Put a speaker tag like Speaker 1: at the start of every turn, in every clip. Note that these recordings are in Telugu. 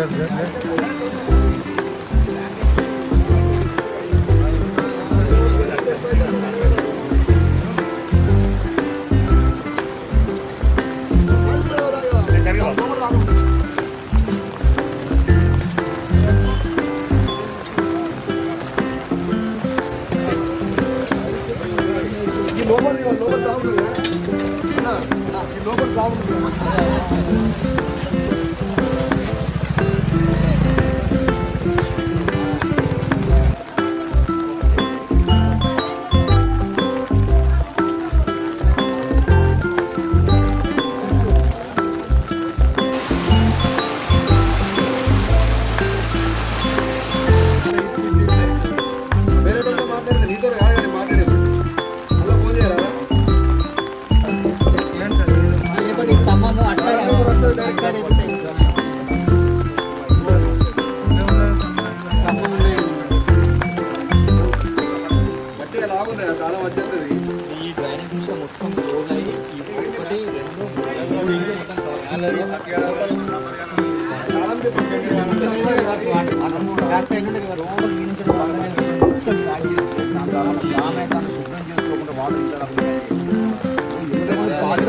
Speaker 1: 네, 네, 네. లోపలికి లోపల తాగుతుంది ఈ లోపల తాగుతుంది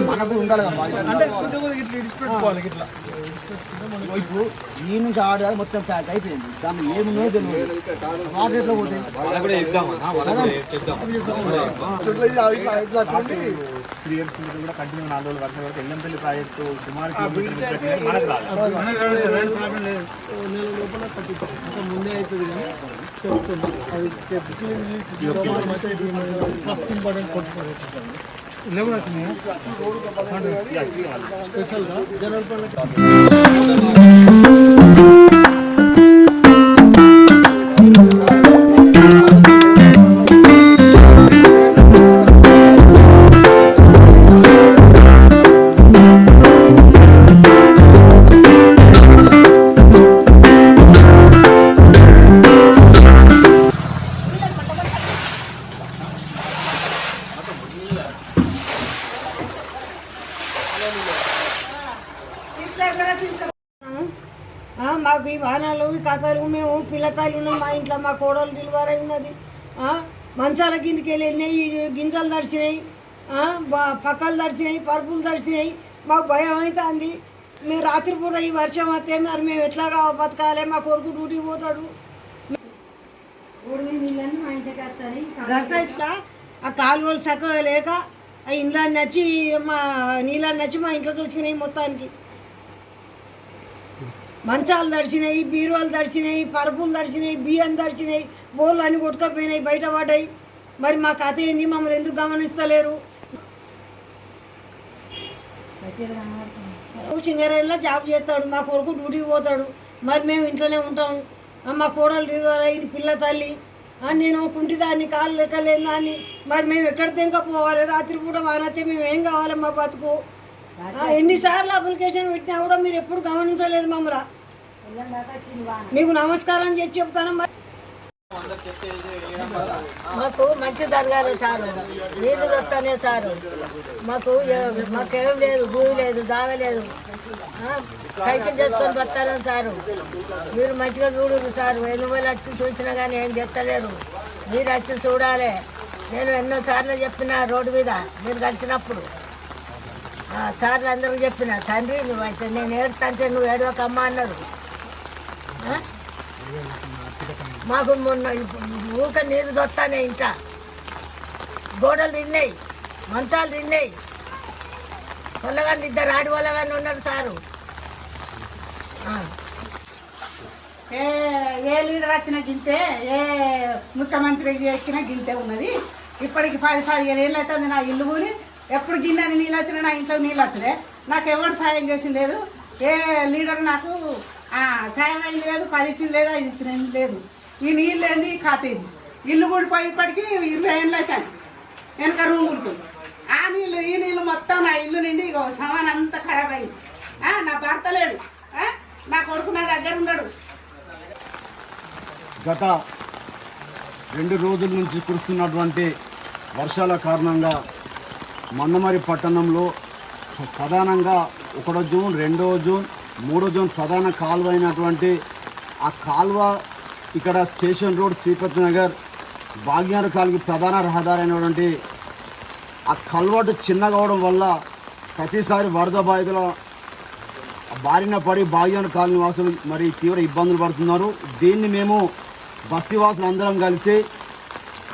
Speaker 1: మనకు ఉండాలి. ఇప్పుడు ఈ నుంచి ఆడ మొత్తం ప్యాక్ అయిపోయింది. దాన్ని ఏమున్నాయో తెలియదు. వాటర్ ఎట్లా పోతాయి
Speaker 2: త్రీ ఇయర్స్ కూడా కంటిన్యూ నాలుగు రోజులు వర్షం పడితే ఎల్లంపల్లి ప్రాజెక్టు సుమారు పెట్టినట్టు మనకు రాదు
Speaker 3: ఆ, మాకు ఈ వాహనాలు ఈ కథలు మేము పిల్లకాయలు ఉన్నాం మా ఇంట్లో మా కోడలు డెలివరీ ఉన్నది. మంచాల కిందకి వెళ్ళి వెళ్ళినాయి గింజలు దర్శినాయి పక్కలు దర్శినాయి పరుపులు దర్శినాయి మాకు భయం అవుతుంది. మేము రాత్రిపూట ఈ వర్షం వస్తే మరి మేము ఎట్లాగా బతకాలి? మా కొడుకు డ్యూటీకి పోతాడు. ఆ కాలువలు చక్కగా లేక ఆ ఇంట్లో నచ్చి మా నీళ్ళని నచ్చి మా ఇంట్లో వచ్చినాయి మొత్తానికి. మంచాలు దడిచినాయి బీరువాలు దడిచినాయి పరుపులు దడిచినాయి బియ్యం దడిచినాయి బోర్లు అన్ని కొట్టుకపోయినాయి బయట పడ్డాయి. మరి మా కథ ఏంది? మమ్మల్ని ఎందుకు గమనిస్తలేరు? సింగరేళ్ళలో జాబ్ చేస్తాడు మా కొడుకు డ్యూటీకి పోతాడు. మరి మేము ఇంట్లోనే ఉంటాం. మా కోడలు డెలివరీ పిల్ల తల్లి. నేను కుంటిదాన్ని కాళ్ళు లెక్కలేని దాన్ని. మరి మేము ఎక్కడ తెంక పోవాలి రాత్రిపూట వానతే మేము ఏం కావాలి మా బతుకు? ఎన్నిసార్లు అప్లికేషన్ పెట్టినా కూడా మీరు ఎప్పుడు గమనించలేదు మమ్మల్ని. మీకు నమస్కారం చేసి చెప్తాను. మరి
Speaker 4: మాకు మంచి జరగాలి సారు. నీళ్ళు దొస్తానే సారు. మాకు మాకేం లేదు భూమి లేదు జాగలేదు కైకిలు చేసుకొని వస్తారని సారు. మీరు మంచిగా చూడరు సారు. ఎన్ని వేలు వచ్చి చూసినా కానీ ఏం చెప్తలేరు. మీరు వచ్చి చూడాలి. నేను ఎన్నో సార్లు చెప్పిన రోడ్డు మీద. మీరు కలిసినప్పుడు. ఆ, సార్లు అందరూ చెప్పిన తండ్రి నువ్వు అయితే నేను ఏడుతంటే నువ్వు ఏడవకమ్మా అన్నారు ఆ? మాకు మొన్న ఊక నీళ్ళు దొత్తానే ఇంట. గోడలు నిన్నాయి మంచాలు నిన్నాయి పొల్లగాని ఇద్దరు ఆడి వాళ్ళగాని ఉన్నారు సారు.
Speaker 5: ఏ ఏ లీడర్ వచ్చినా గింతే ఏ ముఖ్యమంత్రి ఎక్కినా గింతే ఉన్నది. ఇప్పటికి పది పదిహేను ఏళ్ళు అవుతుంది నా ఇల్లు కూలి ఎప్పుడు గిన్నెని నీళ్ళు వచ్చినా నా ఇంట్లో నీళ్ళు వచ్చలే నాకు ఎవరు సాయం చేసింది లేదు. ఏ లీడర్ నాకు సాయం అయింది లేదు పది ఇచ్చింది లేదు ఐదు ఇచ్చిన లేదు. ఈ నీళ్ళు ఏంది? ఈ ఖాతా ఏంది ఇల్లు కూడిపోయి ఇప్పటికీ ఇరవై ఏళ్ళు అవుతాను వెనక రూమ్ ఉంటుంది ఆ నీళ్ళు ఈ నీళ్ళు మొత్తం నా ఇల్లు నిండి ఇక సమాన్ అంతా ఖరాబ్ అయింది. నా భర్త లేడు. నా కొడుకు నా దగ్గర ఉన్నాడు
Speaker 6: గత రెండు రోజుల నుంచి కురుస్తున్నటువంటి వర్షాల కారణంగా మందమరి పట్టణంలో ప్రధానంగా ఒకటో జూన్ రెండో జూన్ మూడో జూన్ ప్రధాన కాలువ అయినటువంటి ఆ కాలువ ఇక్కడ స్టేషన్ రోడ్ శ్రీపతి నగర్ భాగ్యాన ప్రధాన రహదారి అయినటువంటి ఆ కల్వర్టు చిన్నగా అవడం వల్ల ప్రతిసారి వరద బాధితుల బారిన పడి భాగ్యాన కాలనీ వాసులు మరి తీవ్ర ఇబ్బందులు పడుతున్నారు. దీన్ని మేము బస్తీవాసులు అందరం కలిసి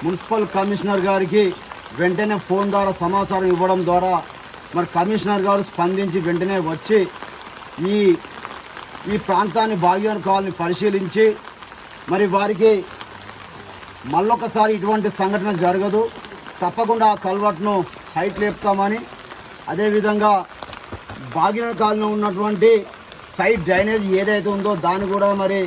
Speaker 6: మున్సిపల్ కమిషనర్ గారికి వెంటనే ఫోన్ ద్వారా సమాచారం ఇవ్వడం ద్వారా మరి కమిషనర్ గారు స్పందించి వెంటనే వచ్చి ఈ ఈ ప్రాంతాన్ని భాగ్యాన కాలనీ పరిశీలించి మరి వారికి మళ్ళొకసారి ఇటువంటి సంఘటన జరగదు. తప్పకుండా ఆ కల్వర్ట్ను హైట్ లేపుతామని అదేవిధంగా బాగిన కాలంలో ఉన్నటువంటి సైడ్ డ్రైనేజ్ ఏదైతే ఉందో దాన్ని కూడా మరి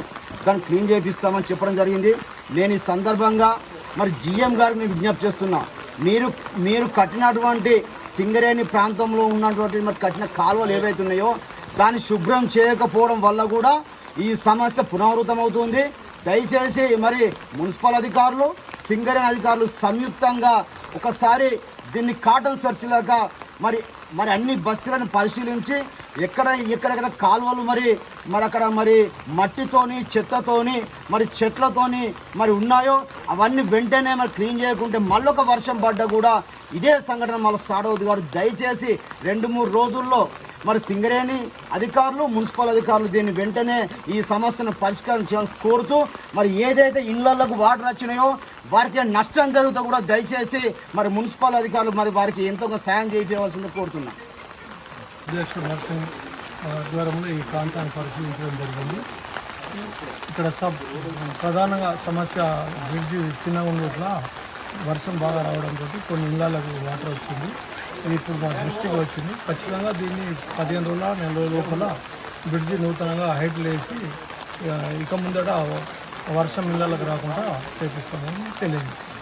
Speaker 6: దాన్ని క్లీన్ చేపిస్తామని చెప్పడం జరిగింది. నేను ఈ సందర్భంగా మరి జిఎం గారు మేము విజ్ఞప్తి చేస్తున్నా. మీరు మీరు కట్టినటువంటి సింగరేణి ప్రాంతంలో ఉన్నటువంటి మరి కట్టిన కాలువలు ఏవైతే ఉన్నాయో దాన్ని శుభ్రం చేయకపోవడం వల్ల కూడా ఈ సమస్య పునరావృతమవుతుంది. దయచేసి మరి మున్సిపల్ అధికారులు సింగరేణి అధికారులు సంయుక్తంగా ఒకసారి దీన్ని కాటన్ సెర్చ్ లాగా మరి మరి అన్ని బస్తీలను పరిశీలించి ఎక్కడ ఎక్కడెక్కడ కాలువలు మరి మరి అక్కడ మరి మట్టితోని చెత్తతోని మరి చెట్లతోని మరి ఉన్నాయో అవన్నీ వెంటనే మరి క్లీన్ చేయకుంటే మళ్ళొక వర్షం పడ్డా కూడా ఇదే సంఘటన మళ్ళీ స్టార్ట్ అవుతుంది. కాబట్టి దయచేసి రెండు మూడు రోజుల్లో మరి సింగరేణి అధికారులు మున్సిపల్ అధికారులు దీన్ని వెంటనే ఈ సమస్యను పరిష్కారం చేయాలని కోరుతూ మరి ఏదైతే ఇళ్ళలకు వాటర్ వచ్చినాయో వారికి నష్టం జరుగుతూ కూడా దయచేసి మరి మున్సిపల్ అధికారులు మరి వారికి ఎంతో సాయం చేయించవలసింది కోరుతున్నాం.
Speaker 7: ఆధ్వర్యంలో ఈ ప్రాంతాన్ని పరిశీలించడం జరిగింది. ఇక్కడ సబ్ ప్రధానంగా సమస్య బ్రిడ్జి చిన్నగా ఉండేట్ల వర్షం బాగా రావడంతో కొన్ని ఇళ్ళకు వాటర్ వచ్చింది. ఇది ఇప్పుడు మా దృష్టికి వచ్చింది. ఖచ్చితంగా దీన్ని పదిహేను రోజుల నెల రోజుల లోపల బ్రిడ్జి నూతనంగా హైట్ లేసి ఇక ఇక ముందట వర్షం ఇళ్ళకి రాకుండా చేపిస్తామని తెలియజేస్తాం